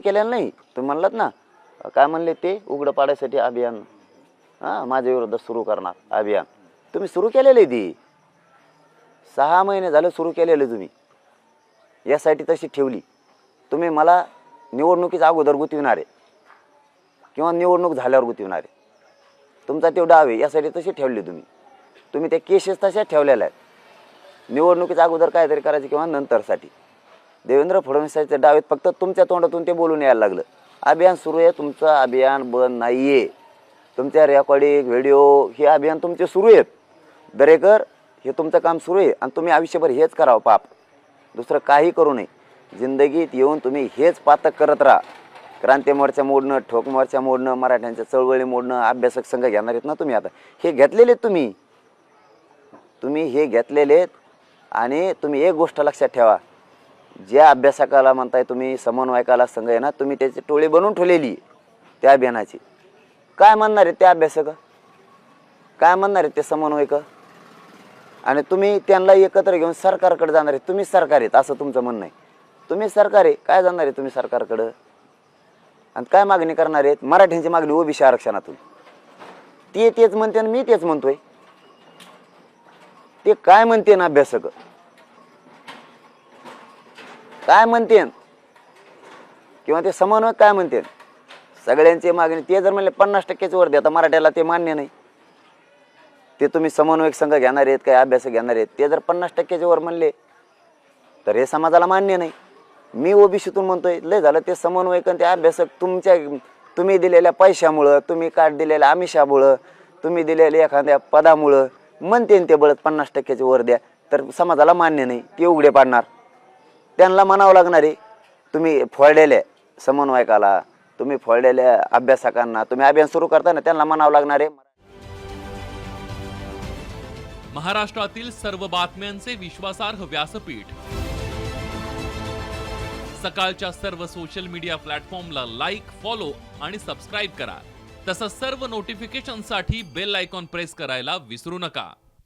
केलेलं नाही. तुम्ही म्हणलात ना काय म्हणले ते? उघडं पाडायसाठी अभियान. हां माझ्या विरोधात सुरू करणार अभियान. तुम्ही सुरू केलेलं आहे ती. सहा महिने झालं सुरू केलेलं तुम्ही. यासाठी तशी ठेवली. तुम्ही मला निवडणुकीच्या अगोदर गुंतविणार. आहे किंवा निवडणूक झाल्यावर गुंतविणार. आहे तुमचा तेवढा डाव आहे यासाठी तशी ठेवली तुम्ही. तुम्ही त्या केसेस तशा ठेवलेल्या आहेत. निवडणुकीच्या अगोदर काहीतरी करायचं किंवा नंतरसाठी. देवेंद्र फडणवीसांच्या डावेत फक्त तुमच्या तोंडातून ते बोलून यायला लागलं. अभियान सुरू आहे तुमचं अभियान बंद नाही आहे तुमच्या रेकॉर्डिंग व्हिडिओ हे अभियान तुमचे सुरू आहेत. दरेकर हे तुमचं काम सुरू आहे आणि तुम्ही आयुष्यभर हेच करावं पाप. दुसरं काही करू नये. जिंदगीत येऊन तुम्ही हेच पातक करत राहा. क्रांती मोर्चा मोडणं ठोक मोर्चा मोडणं मराठ्यांच्या चळवळी मोडणं अभ्यासक संघ घेणार आहेत ना तुम्ही आता? हे घेतलेले आहेत तुम्ही. तुम्ही हे घेतलेले आहेत आणि तुम्ही एक गोष्ट लक्षात ठेवा. ज्या अभ्यासकाला म्हणताय तुम्ही समन्वयकाला संघ आहे ना तुम्ही त्याची टोळी बनवून ठेवलेली आहे त्या अभियानाची. काय म्हणणार आहे त्या अभ्यासक? काय म्हणणार आहे ते समन्वयक? आणि तुम्ही त्यांना एकत्र घेऊन सरकारकडे जाणार आहे तुम्ही सरकार आहेत असं तुमचं म्हणणं आहे. तुम्ही सरकार आहे काय जाणार आहे तुम्ही सरकारकडं? आणि काय मागणी करणार आहेत? मराठ्यांची मागणी ओबीसी आरक्षणातून. ते तेच म्हणते आणि मी तेच म्हणतोय. ते काय म्हणते ना अभ्यासक? काय म्हणते किंवा ते समन्वय काय म्हणते सगळ्यांची मागणी ते जर म्हणले पन्नास टक्केच वर आता मराठ्याला ते मान्य नाही. ते तुम्ही समन्वयक संघ घेणार आहेत काय अभ्यासक घेणार आहेत ते जर पन्नास टक्क्याच्या वर म्हणले तर हे समाजाला मान्य नाही. मी ओबीसीतून म्हणतोय लय झालं ते समन्वयक आणि ते अभ्यासक तुमच्या तुम्ही दिलेल्या पैशामुळं तुम्ही काढ दिलेल्या आमिषामुळं तुम्ही दिलेल्या एखाद्या पदामुळं म्हणते ते बळत पन्नास टक्क्याचे वर द्या तर समाजाला मान्य नाही ते उघडे पाडणार. त्यांना म्हणावं लागणार आहे तुम्ही फळलेले समन्वयकाला तुम्ही फळलेल्या अभ्यासकांना तुम्ही अभियान सुरू करताना त्यांना म्हणावं लागणार आहे. महाराष्ट्रातील सर्व बातम्यांचे विश्वासार्ह व्यासपीठ. सकाळच्या सर्व सोशल मीडिया प्लॅटफॉर्मला लाईक फॉलो आणि सबस्क्राईब करा. तसंच सर्व नोटिफिकेशनसाठी बेल आयकॉन प्रेस करायला विसरू नका.